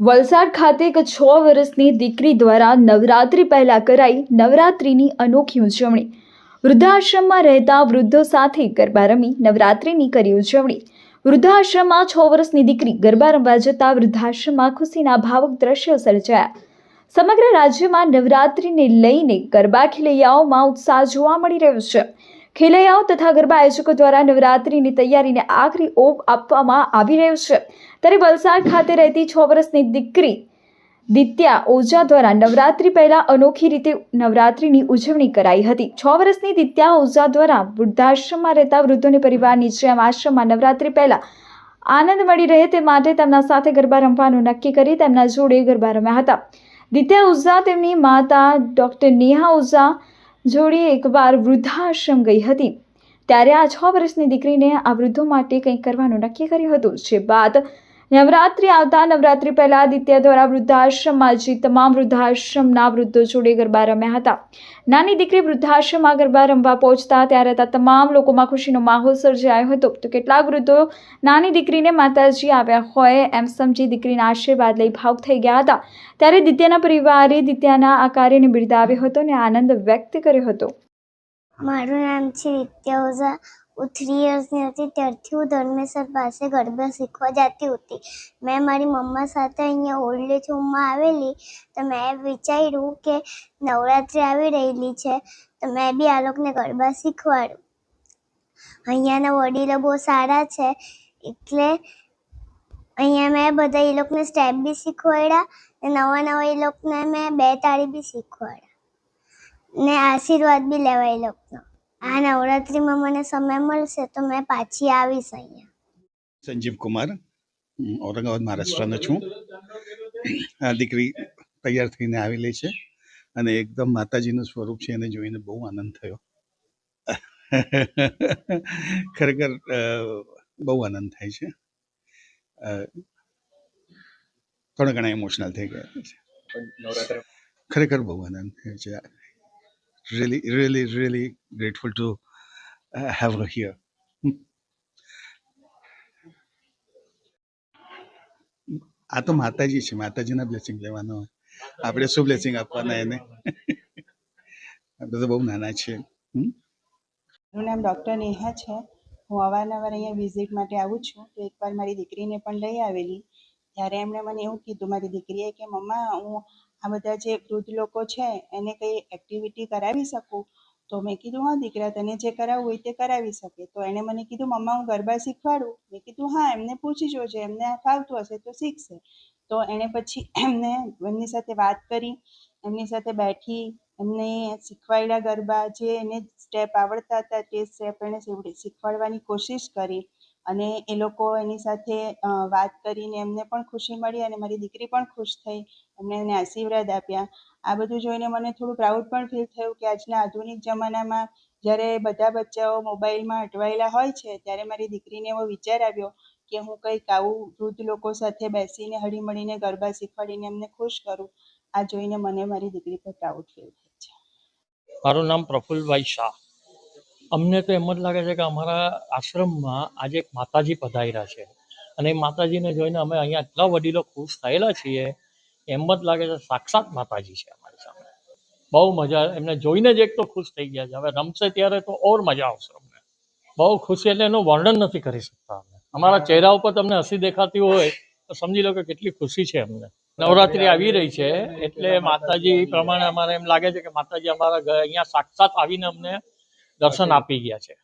વલસાડ ખાતે એક છ વર્ષની દીકરી દ્વારા નવરાત્રિ પહેલાં કરાઈ નવરાત્રિની અનોખી ઉજવણી. વૃદ્ધાશ્રમમાં રહેતા વૃદ્ધો સાથે ગરબા રમી નવરાત્રિની કરી ઉજવણી. વૃદ્ધાશ્રમમાં છ વર્ષની દીકરી ગરબા રમવા જતા વૃદ્ધાશ્રમમાં ખુશીના ભાવક દ્રશ્યો સર્જાયા. સમગ્ર રાજ્યમાં નવરાત્રિને લઈને ગરબા ખેલૈયાઓમાં ઉત્સાહ જોવા મળી રહ્યો છે. ખેલૈયાઓ તથા ગરબા આયોજકો દ્વારા નવરાત્રિની તૈયારીને આખરી ઓપ આપવામાં આવી રહ્યો છે. ત્યારે વલસાડ ખાતે રહેતી છ વર્ષની દીકરી દિત્યા ઓઝા દ્વારા નવરાત્રિ પહેલા અનોખી રીતે નવરાત્રિની ઉજવણી કરાઈ હતી. છ વર્ષની દિત્યા ઓઝા દ્વારા વૃદ્ધાશ્રમમાં રહેતા વૃદ્ધોને પરિવારની જેમ આશ્રમમાં નવરાત્રિ પહેલા આનંદ મળી રહે તે માટે તેમના સાથે ગરબા રમવાનું નક્કી કરી તેમના જોડે ગરબા રમ્યા હતા. દિત્યા ઓઝા તેમની માતા ડૉક્ટર નેહા ઓઝા જોડે એકવાર વૃદ્ધાશ્રમ ગઈ હતી. ત્યારે આ છ વર્ષની દીકરીને આ વૃદ્ધો માટે કંઈક કરવાનું નક્કી કર્યું હતું. જે બાદ નવરાત્રિ આવતા નવરાત્રી પહેલા આદિત્ય દ્વારા વૃદ્ધાશ્રમમાં જે તમામ વૃદ્ધાશ્રમના વૃદ્ધો જોડે ગરબા રમ્યા હતા. નાની દીકરી વૃદ્ધાશ્રમમાં ગરબા રમવા પહોંચતા ત્યારે હતા તમામ લોકોમાં ખુશીનો માહોલ સર્જાયો હતો. તો કેટલાક વૃદ્ધો નાની દીકરીને માતાજી આવ્યા હોય એમ સમજી દીકરીના આશીર્વાદ લઈ ભાવુક થઈ ગયા હતા. ત્યારે દિત્યાના પરિવારે દિત્યાના આ કાર્યને બિરદાવ્યો હતો અને આનંદ વ્યક્ત કર્યો હતો. મારું નામ છે નિત્યા ઓઝા હું થ્રી યર્સની હતી, ત્યારથી હું ધર્મેશ્વર પાસે ગરબા શીખવા જતી હતી. મેં મારી મમ્મા સાથે અહીંયા ઓલ્ડ એજ હોમમાં આવેલી, તો મેં વિચાર્યું કે નવરાત્રિ આવી રહેલી છે, તો મેં બી આ લોકોને ગરબા શીખવાડું. અહીંયાના વડીલો બહુ સારા છે, એટલે અહીંયા મેં બધા એ લોકોને સ્ટેપ બી શીખવાડ્યા, ને નવા નવા એ લોકોને મેં બે તાળી બી શીખવાડ્યા. ને આશીર્વાદ બી લેવા એ લોકોનો. આ નવરાત્રીમાં મને સમય મળશે તો મેં પાછી આવીશ અહીંયા. સંજીવ કુમાર. ઔરંગાબાદ મહારાષ્ટ્રનો છું. આ દીકરી તૈયાર થઈને આવેલી છે અને એકદમ માતાજીનું સ્વરૂપ છે એને જોઈને બહુ આનંદ થયો. ખરેખર બહુ આનંદ થાય છે. થોડા ઘણા ઇમોશનલ થઈ ગયા છે. ખરેખર બહુ આનંદ થયો છે. Really grateful to uh, to have here આ તો માતાજી છે. માતાજીના બ્લેસિંગ લેવાનો આપણે શું બ્લેસિંગ આપવાના એને? આપણે તો બહુ નાના છે? મારું નામ ડૉક્ટર નેહા છે. હું અવારનવાર અહીંયા વિઝિટ માટે આવું છું. તો એકવાર મારી દીકરીને પણ લઈ આવેલી. ત્યારે એમણે મને એવું કીધું, મારી દીકરીએ કે, મમ્મા, હું આ બધા જે વૃદ્ધ લોકો છે, એને કંઈ એક્ટિવિટી કરાવી શકું? તો મેં કીધું, હા, દીકરા, તને જે કરાવવું હોય તે કરાવી શકે. તો એણે મને કીધું, મમ્મા, હું ગરબા શીખવાડું? મેં કીધું, હા, એમને પૂછી જોજે, એમને ફાવતું હશે તો શીખશે. તો એણે પછી એમને એમની સાથે વાત કરી, એમની સાથે બેઠી, એમને શીખવાડ્યા ગરબા, જે એને સ્ટેપ આવડતા હતા તે સ્ટેપ એણે શીખવાડવાની કોશિશ કરી. અને એ લોકો એની સાથે વાત કરીને એમને પણ ખુશી મળી અને મારી દીકરી પણ ખુશ થઈ. એમણે એને આશીર્વાદ આપ્યા. આ બધું જોઈને મને થોડું પ્રાઉડ પણ ફીલ થયું કે આજના આધુનિક જમાનામાં જ્યારે બધા બચ્ચાઓ મોબાઈલમાં અટવાયેલા હોય છે, ત્યારે મારી દીકરીને એવો વિચાર આવ્યો કે હું કંઈક આવું વૃદ્ધ લોકો સાથે બેસીને હળીમળીને ગરબા શીખવાડીને એમને ખુશ કરું. આ જોઈને મને મારી દીકરી પર પ્રાઉડ ફીલ થાય છે. મારું નામ પ્રફુલભાઈ શાહ. અમને તો એમ જ લાગે છે કે અમારા આશ્રમમાં આજે એક માતાજી પધાર્યા છે. અને એ માતાજીને જોઈને અમે અહીંયા એટલા વડીલો ખુશ થયેલા છીએ, એમ જ લાગે છે સાક્ષાત માતાજી છે અમારી સામે. બહુ મજા, એમને જોઈને જ એક તો ખુશ થઈ ગયા છે. હવે રમશે ત્યારે તો ઓર મજા આવશે અમને. બહુ ખુશી એટલે એનું વર્ણન નથી કરી શકતા અમે. અમારા ચહેરા ઉપર તમને હસી દેખાતી હોય, તો સમજી લો કે કેટલી ખુશી છે અમને. નવરાત્રી આવી રહી છે, એટલે માતાજી પ્રમાણે અમારે એમ લાગે છે કે માતાજી અમારા અહીંયા સાક્ષાત આવીને અમને દર્શન આપી ગયા છે.